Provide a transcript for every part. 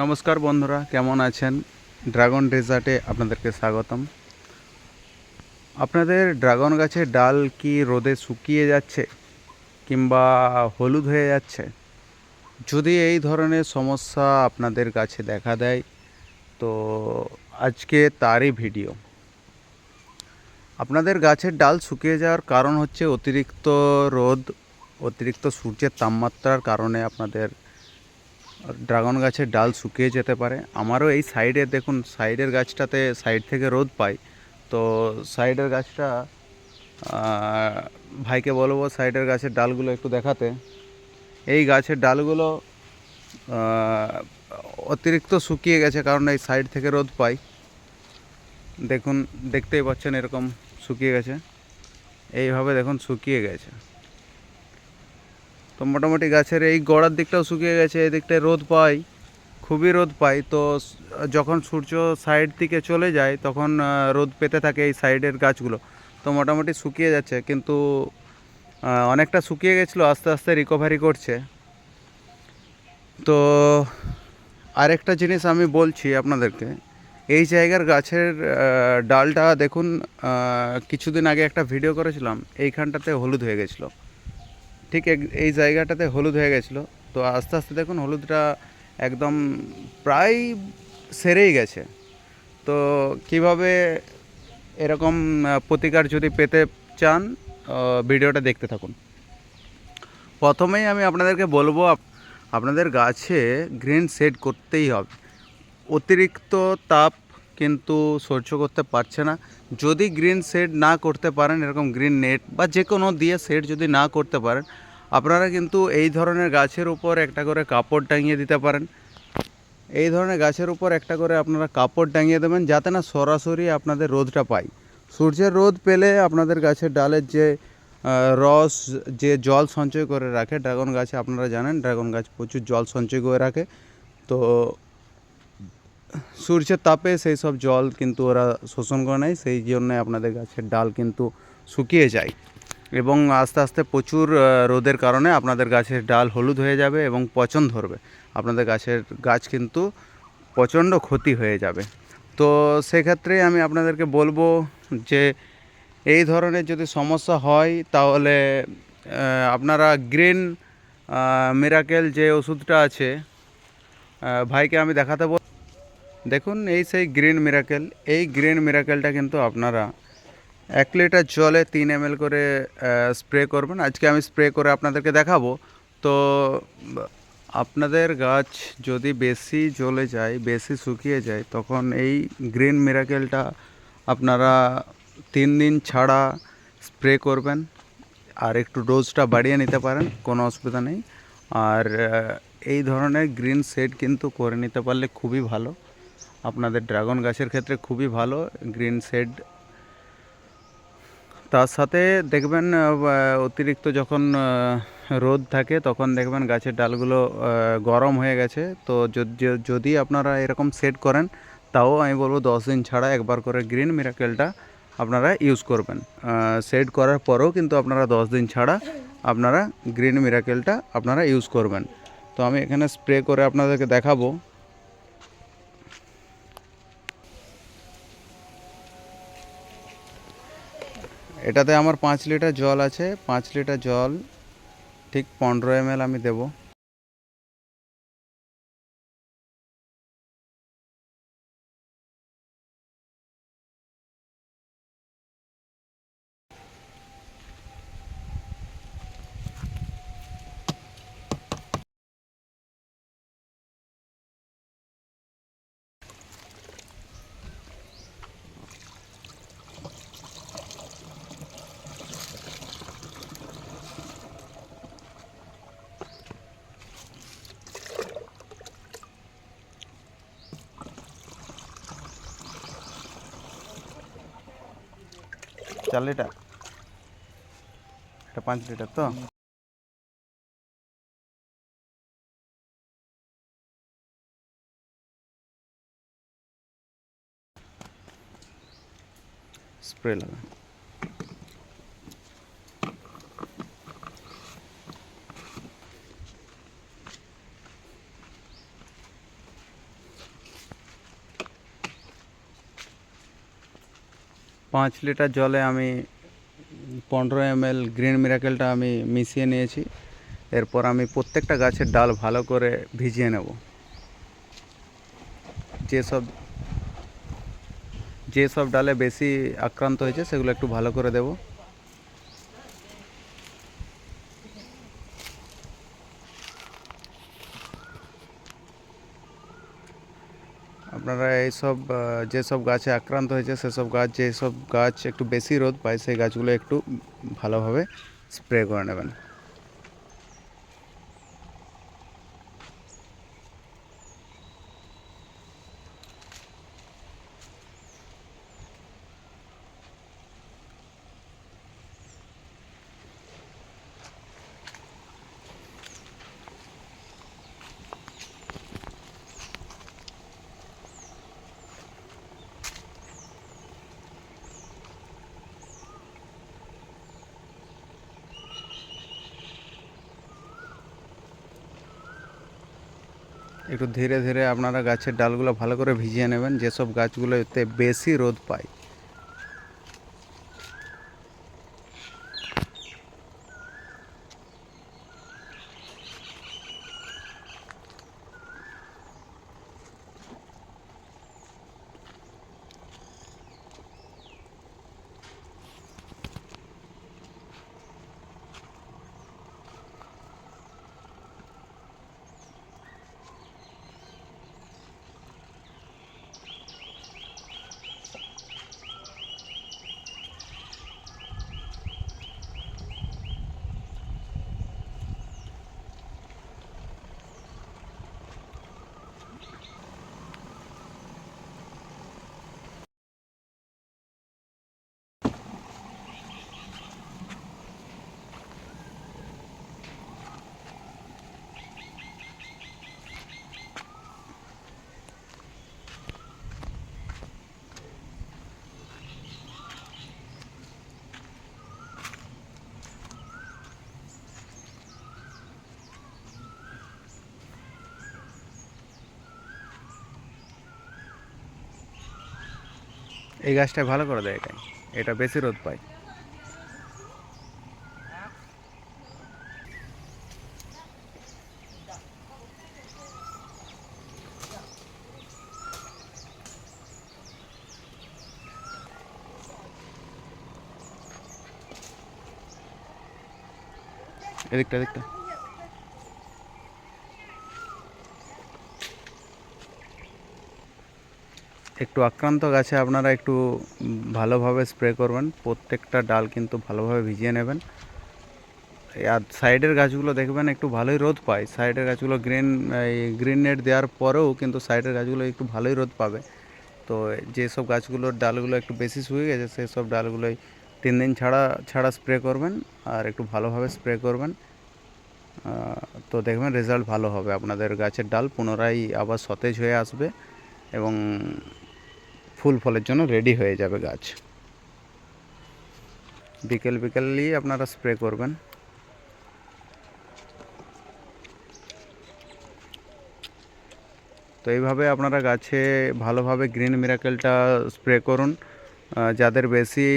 নমস্কার বন্ধুরা, কেমন আছেন? ড্রাগন রেজার্টে আপনাদেরকে স্বাগতম। আপনাদের ড্রাগন গাছের ডাল কি রোদে শুকিয়ে যাচ্ছে কিংবা হলুদ হয়ে যাচ্ছে? যদি এই ধরনের সমস্যা আপনাদের গাছে দেখা দেয়, তো আজকে তারই ভিডিও। আপনাদের গাছের ডাল শুকিয়ে যাওয়ার কারণ হচ্ছে অতিরিক্ত রোদ, অতিরিক্ত সূর্যের তাপমাত্রার কারণে আপনাদের ড্রাগন গাছের ডাল শুকিয়ে যেতে পারে। আমারও এই সাইডে দেখুন, সাইডের গাছটাতে সাইড থেকে রোদ পাই তো সাইডের গাছটা ভাইকে বলব সাইডের গাছের ডালগুলো একটু দেখাতে। এই গাছের ডালগুলো অতিরিক্ত শুকিয়ে গেছে কারণ এই সাইড থেকে রোদ পাই দেখুন, দেখতেই পাচ্ছেন এরকম শুকিয়ে গেছে। এইভাবে দেখুন শুকিয়ে গেছে। তো মোটামুটি গাছের এই গোড়ার দিকটাও শুকিয়ে গেছে, এই দিকটায় রোদ পাই, খুবই রোদ পাই। তো যখন সূর্য সাইড দিকে চলে যায়, তখন রোদ পেতে থাকে এই সাইডের গাছগুলো। তো মোটামুটি শুকিয়ে যাচ্ছে, কিন্তু অনেকটা শুকিয়ে গেছিল, আস্তে আস্তে রিকভারি করছে। তো আরেকটা জিনিস আমি বলছি আপনাদেরকে, এই জায়গার গাছের ডালটা দেখুন কিছুদিন আগে একটা ভিডিও করেছিলাম, এইখানটাতে হলুদ হয়ে গেছিল। ঠিক এই জায়গাটাতে হলুদ হয়ে গেছিল। তো আস্তে আস্তে দেখুন, হলুদটা একদম প্রায় সেরেই গেছে। তো কীভাবে এরকম প্রতিকার যদি পেতে চান ভিডিওটা দেখতে থাকুন। প্রথমেই আমি আপনাদেরকে বলব, আপ- আপনাদের গাছে গ্রিন সেট করতেই হবে। অতিরিক্ত তাপ কিন্তু সহ্য করতে পারছে না। যদি গ্রিন সেট না করতে পারেন, এরকম গ্রিন নেট বা যে কোনো দিয়ে সেট যদি না করতে পারেন, আপনারা কিন্তু এই ধরনের গাছের উপর একটা করে কাপড় টাঙিয়ে দিতে পারেন। এই ধরনের গাছের উপর একটা করে আপনারা কাপড় টাঙিয়ে দেবেন, যাতে না সরাসরি আপনাদের রোদটা পায় সূর্যের রোদ পেলে আপনাদের গাছের ডালের যে রস যে জল সঞ্চয় করে রাখে, ড্রাগন গাছে, আপনারা জানেন, ড্রাগন গাছ প্রচুর জল সঞ্চয় করে রাখে। তো সূর্যের তাপে সেই সব জল কিন্তু ওরা শোষণ করে নেয়, সেই জন্যে আপনাদের গাছের ডাল কিন্তু শুকিয়ে যায়। এবং আস্তে আস্তে প্রচুর রোদের কারণে আপনাদের গাছের ডাল হলুদ হয়ে যাবে এবং পচন ধরবে। আপনাদের গাছের গাছ কিন্তু প্রচণ্ড ক্ষতি হয়ে যাবে। তো সেক্ষেত্রে আমি আপনাদেরকে বলব যে, এই ধরনের যদি সমস্যা হয়, তাহলে আপনারা গ্রিন মিরাকেল যে ওষুধটা আছে ভাইকে আমি দেখাতে দেখুন, এই সেই গ্রিন মিরাকেল এই গ্রিন মিরাকেলটা কিন্তু আপনারা এক লিটার জলে তিন এম করে স্প্রে করবেন। আজকে আমি স্প্রে করে আপনাদেরকে দেখাবো। তো, আপনাদের গাছ যদি বেশি জ্বলে যায়, বেশি শুকিয়ে যায়, তখন এই গ্রিন মিরাকেলটা আপনারা তিন দিন ছাড়া স্প্রে করবেন। আর একটু ডোজটা বাড়িয়ে নিতে পারেন, কোনো অসুবিধা নেই। আর এই ধরনের গ্রিন সেট কিন্তু করে নিতে পারলে খুবই ভালো। আপনাদের ড্রাগন গাছের ক্ষেত্রে খুবই ভালো, গ্রিন শেড। তার সাথে দেখবেন অতিরিক্ত যখন রোদ থাকে, তখন দেখবেন গাছের ডালগুলো গরম হয়ে গেছে। তো যদি- আপনারা এরকম সেট করেন, তাও আমি বলব দশ দিন ছাড়া একবার করে গ্রিন মিরাকেলটা আপনারা ইউজ করবেন। সেট করার পরেও কিন্তু আপনারা দশ দিন ছাড়া আপনারা গ্রিন মিরাকেলটা আপনারা ইউজ করবেন। তো আমি এখানে স্প্রে করে আপনাদেরকে দেখাবো। এটাতে আমার পাঁচ লিটার জল আছে পাঁচ লিটার জল ঠিক পনেরো এম আমি দেবো। চার লিটার এটা পাঁচ লিটার তো স্প্রে লাগা পাঁচ লিটার জলে আমি পনেরো এম এল গ্রিন মিরাকেলটা আমি মিশিয়ে নিয়েছি। এরপর আমি প্রত্যেকটা গাছের ডাল ভালো করে ভিজিয়ে নেব। যেসব যেসব ডালে বেশি আক্রান্ত হয়েছে সেগুলো একটু ভালো করে দেব আপনারা এইসব যেসব গাছে আক্রান্ত হয়েছে, সেসব গাছ, যেসব গাছ একটু বেশি রোদ পায়, সেই গাছগুলো একটু ভালোভাবে স্প্রে করে নেবেন। একটু ধীরে ধীরে আপনারা গাছের ডালগুলো ভালো করে ভিজিয়ে নেবেন। যেসব গাছগুলোতে বেশি রোদ পায় এই গাছটা ভালো করে দেয় এটাই। এটা বেশি রোদ পায়। এদিকটা এদিকটা। একটু আক্রান্ত গাছে আপনারা একটু ভালোভাবে স্প্রে করবেন। প্রত্যেকটা ডাল কিন্তু ভালোভাবে ভিজিয়ে নেবেন। আর সাইডের গাছগুলো দেখবেন একটু ভালোই রোদ পায়। সাইডের গাছগুলো গ্রিন গ্রিন নেট দেওয়ার পরেও কিন্তু সাইডের গাছগুলো একটু ভালোই রোদ পাবে। তো যেসব গাছগুলোর ডালগুলো একটু বেশি শুয়ে গেছে সেই সব ডালগুলোই তিন দিন ছাড়া ছাড়া স্প্রে করবেন আর একটু ভালোভাবে স্প্রে করবেন। তো দেখবেন রেজাল্ট ভালো হবে। আপনাদের গাছের ডাল পুনরায় আবার সতেজ হয়ে আসবে এবং ফুল ফলের জন্য রেডি হয়ে যাবে গাছ। বিকেল বিকেলই আপনারা স্প্রে করবেন। তো এইভাবে আপনারা গাছে ভালোভাবে গ্রিন মিরাকেলটা স্প্রে করুন। যাদের বেশি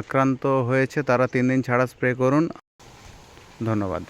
আক্রান্ত হয়েছে তারা তিন দিন ছাড়া স্প্রে করুন। ধন্যবাদ।